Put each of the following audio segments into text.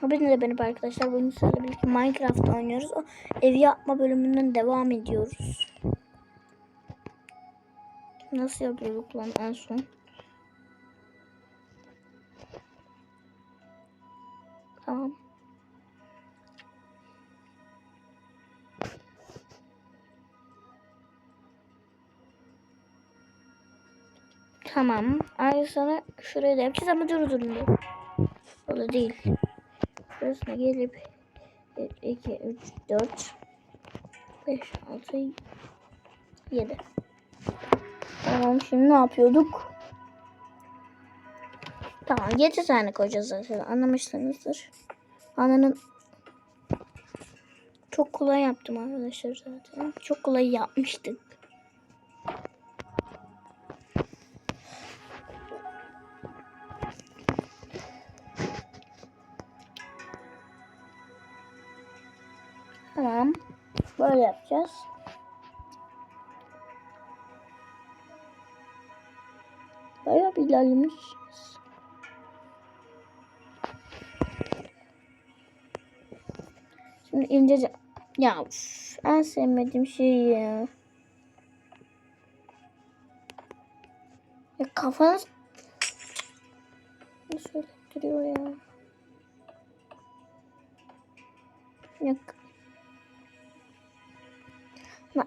Hepinize benim arkadaşlar. Bugün sizlerle birlikte Minecraft oynuyoruz. O ev yapma bölümünden devam ediyoruz. Nasıl yapıyorduk lan en son? Tamam. Tamam. Aynı sana şuraya da yapacağız ama dur durun. dur. Öyle değil. Şurasına gelip 1, 2, 3, 4, 5, 6, 7. Tamam şimdi ne yapıyorduk? Tamam 7 tane koyacağız zaten anlamışsınızdır. Ananın çok kolay yaptım arkadaşlar zaten. Çok kolay yapmıştık. Tamam. Böyle yapacağız. Bayağı bir ilerlemişiz. Şimdi ince ya en sevmediğim şey ya. Ya kafanız ne söylettiriyor ya. Yok.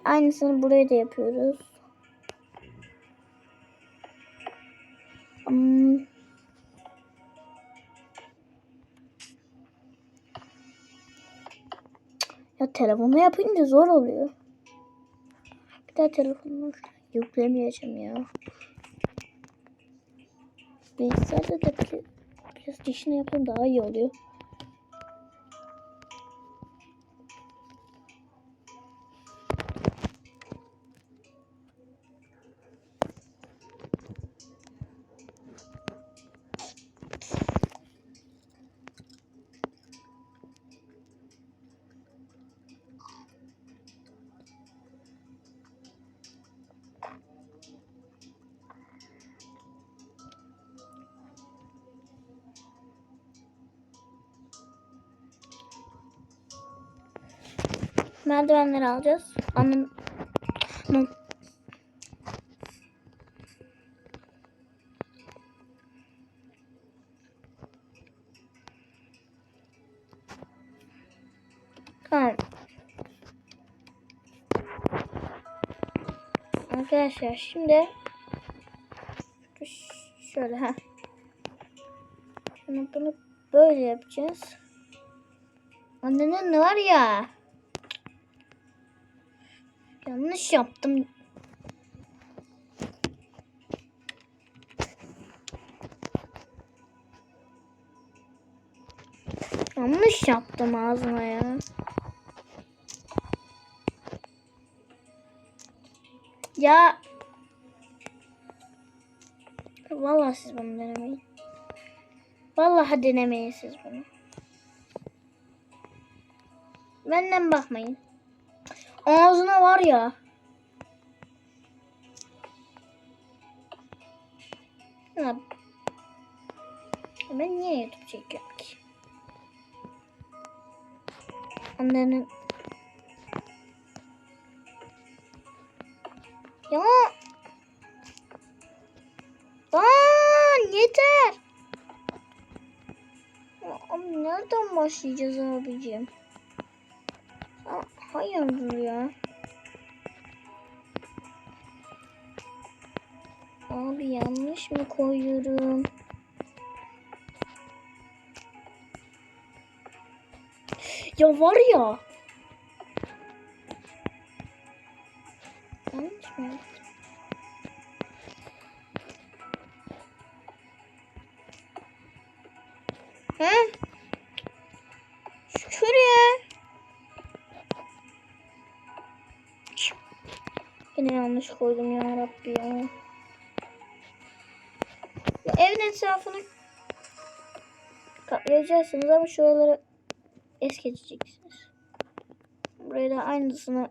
Aynısını buraya da yapıyoruz. Hmm. Ya telefonla yapınca zor oluyor. Bir daha telefonla yüklemeyeceğim ya. Bilgisayarda da biraz dişini yapayım daha iyi oluyor. Merdivenleri alacağız. Annem... Tamam. Arkadaşlar şimdi şöyle ha. Şimdi bunu böyle yapacağız. Annenin ne var ya? Yanlış yaptım. Yanlış yaptım ağzıma ya. Ya. Vallahi siz bunu denemeyin. Vallahi denemeyin siz bunu. Benden bakmayın. Ağzına var ya. Ya. Ben niye YouTube çekiyorum ki? Annenin Ya. Lan yeter. Nereden başlayacağız abicim? Hayırdır ya. Abi yanlış mı koyuyorum? Ya var ya. Yanlış mı? He? Yanlış koydum ya Rabbi ya. ya evin etrafını kaplayacaksınız ama şuraları es geçeceksiniz. Buraya da aynısını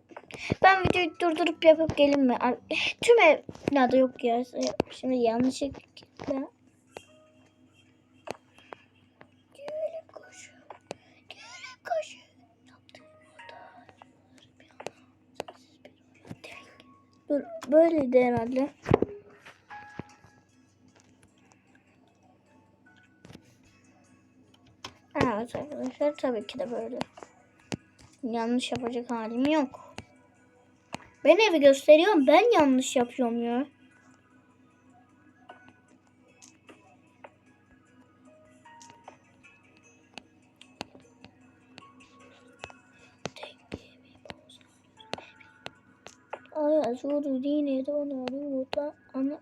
ben videoyu durdurup yapıp gelin mi? Tüm ev nerede yok ya. Şimdi yanlışlıkla böyleydi herhalde. Evet arkadaşlar tabii ki de böyle. Yanlış yapacak halim yok. Ben evi gösteriyorum. Ben yanlış yapıyorum ya. Ay zoru dine donaru da ana.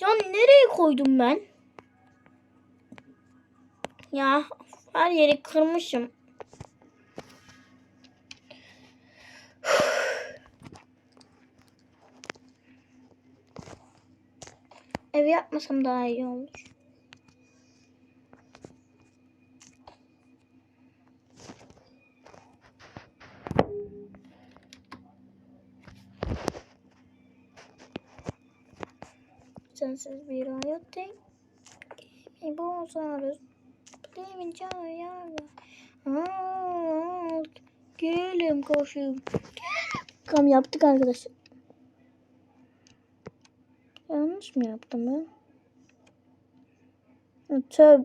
Ya nereye koydum ben? Ya her yeri kırmışım. Ev yapmasam daha iyi olur. Sensiz bir hayat değil. Kimi bozarız. Demin çaya. Aa, Gelin koşayım. Kam yaptık arkadaşlar. Yanlış mı yaptım ben? Töb.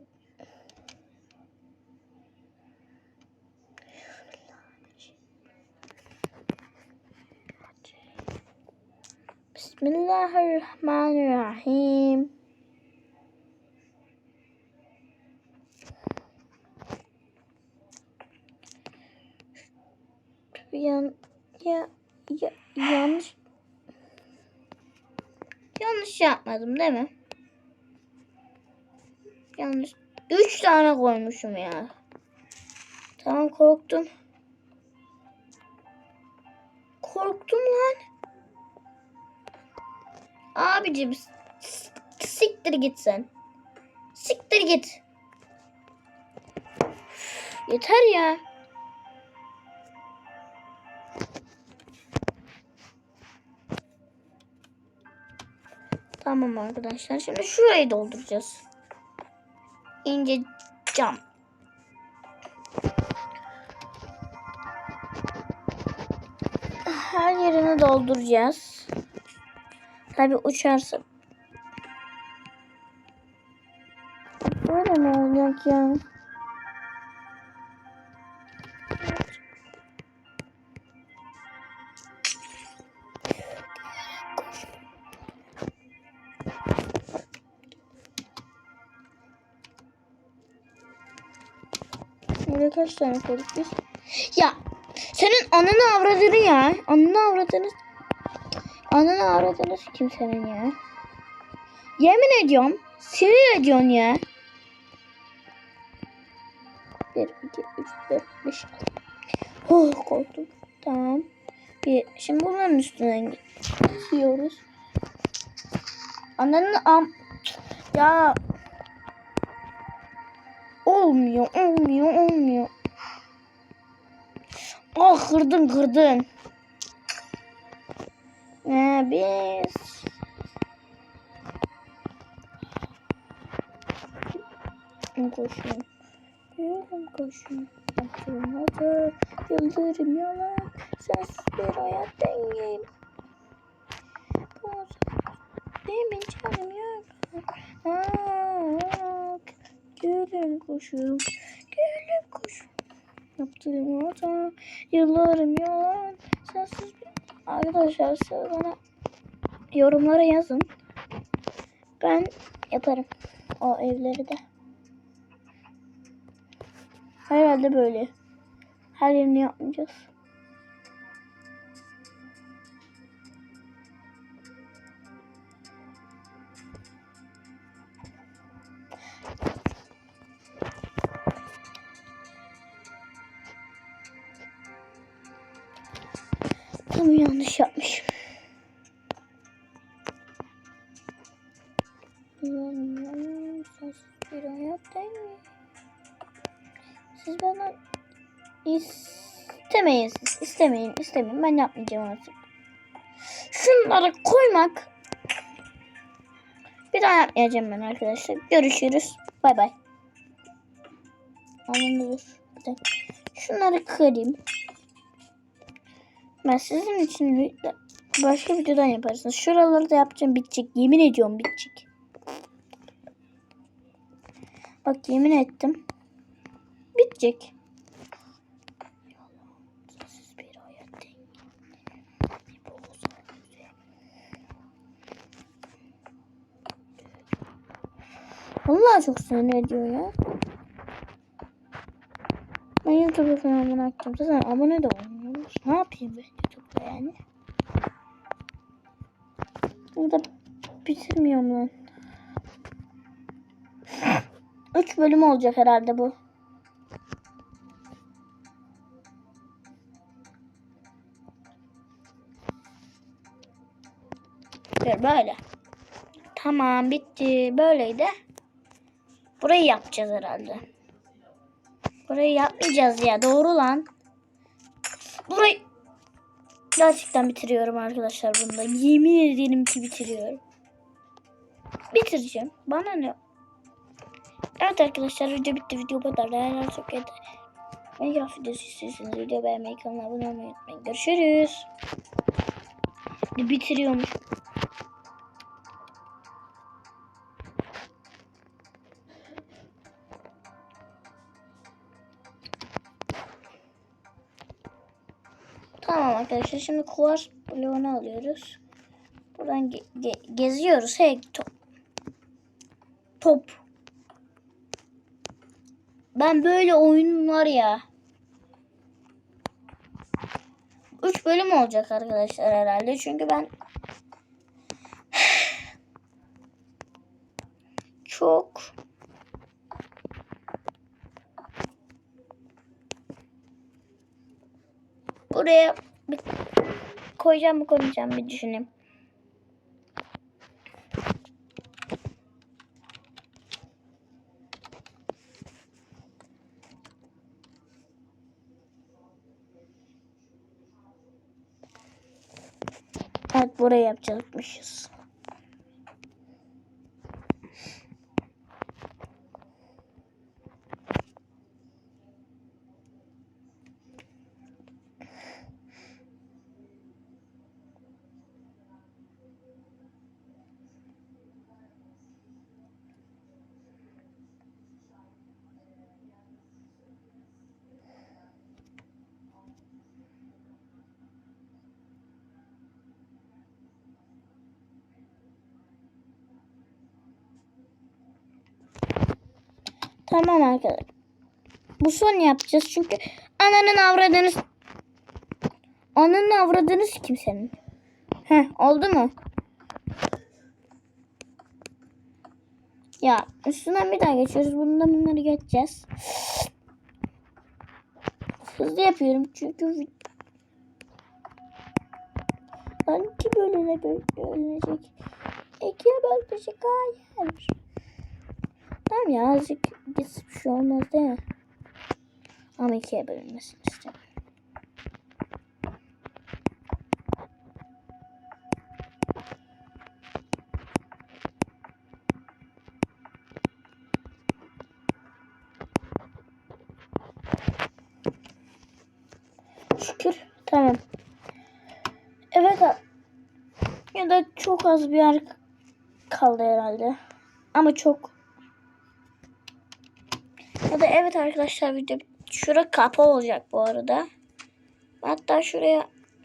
Bismillahirrahmanirrahim. Yan, ya, ya, yanlış Yanlış yapmadım değil mi? Yanlış. Üç tane koymuşum ya. Tamam korktum. Korktum lan. Abicim siktir git sen. Siktir git. Yeter ya. Tamam arkadaşlar. Şimdi şurayı dolduracağız. İnce cam. Her yerini dolduracağız. Tabi uçarsa. Böyle mi olacak ya? Burada kaç tane koyduk biz? Ya senin ananı avradını ya. Ananı avradını. Ananı avradını kim senin ya? Yemin ediyorum. Sinir ediyorsun ya. 1, 2, 3, 4, 5. Oh korktum. Tamam. Bir, şimdi bunların üstünden gidiyoruz. Ananı am... Ya Olmuyor, olmuyor, olmuyor. Ah kırdın, kırdın. Ne biz? Koşun. Yürüm koşun. Aklım hadi. Yıldırım yalan. Sensiz bir hayat değil. Benim canım yok. Aa, Gülüm kuşum, gülüm kuşum. Yaptığım hata, yıllarım yalan. Sensiz bir... Arkadaşlar siz bana yorumlara yazın. Ben yaparım o evleri de. Herhalde böyle. Her yerini yapmayacağız. Sensiz bir hayat değil mi? Siz bana istemeyin. İstemeyin, istemeyin. Ben yapmayacağım artık. Şunları koymak bir daha yapmayacağım ben arkadaşlar. Görüşürüz. Bay bay. Dakika. Şunları kırayım. Ben sizin için Başka videodan yaparsınız. Şuraları da yapacağım bitecek. Yemin ediyorum bitecek. Bak yemin ettim. Bitecek. Vallahi çok sinir ediyor ya. Ben YouTube'a abone açtım. Zaten abone de olmuyormuş. Ne yapayım ben YouTube'da yani? Burada bitirmiyorum lan. 3 bölüm olacak herhalde bu. Böyle. Tamam bitti. Böyleydi. Burayı yapacağız herhalde. Burayı yapmayacağız ya. Doğru lan. Burayı gerçekten bitiriyorum arkadaşlar bunda. Yemin ederim ki bitiriyorum. Bitireceğim. Bana ne? Evet arkadaşlar video bitti. Video bu kadar. Değerler çok yeter. Minecraft videosu istiyorsanız video beğenmeyi, kanala abone olmayı unutmayın. Görüşürüz. Bitiriyormuş. Tamam arkadaşlar şimdi kuvars bloğunu alıyoruz. Buradan ge- ge- geziyoruz. Hey top. Top. Böyle oyun var ya. 3 bölüm olacak arkadaşlar herhalde. Çünkü ben çok buraya bir koyacağım mı koymayacağım bir düşüneyim. Buraya yapacakmışız. Tamam arkadaşlar. Bu son yapacağız çünkü ananın avradınız ananın avradınız kim senin? Heh oldu mu? Ya üstünden bir daha geçiyoruz. Bundan bunları geçeceğiz. Hızlı yapıyorum çünkü iki bölüne böl- bölünecek. İkiye bölünecek. Hayır. Tamam ya azıcık gitsin bir şey olmaz değil mi? Ama ikiye bölünmesini istiyorum. Şükür. Tamam. Evet. Ya da çok az bir yer kaldı herhalde. Ama çok. Evet arkadaşlar video şura kapı olacak bu arada. Hatta şuraya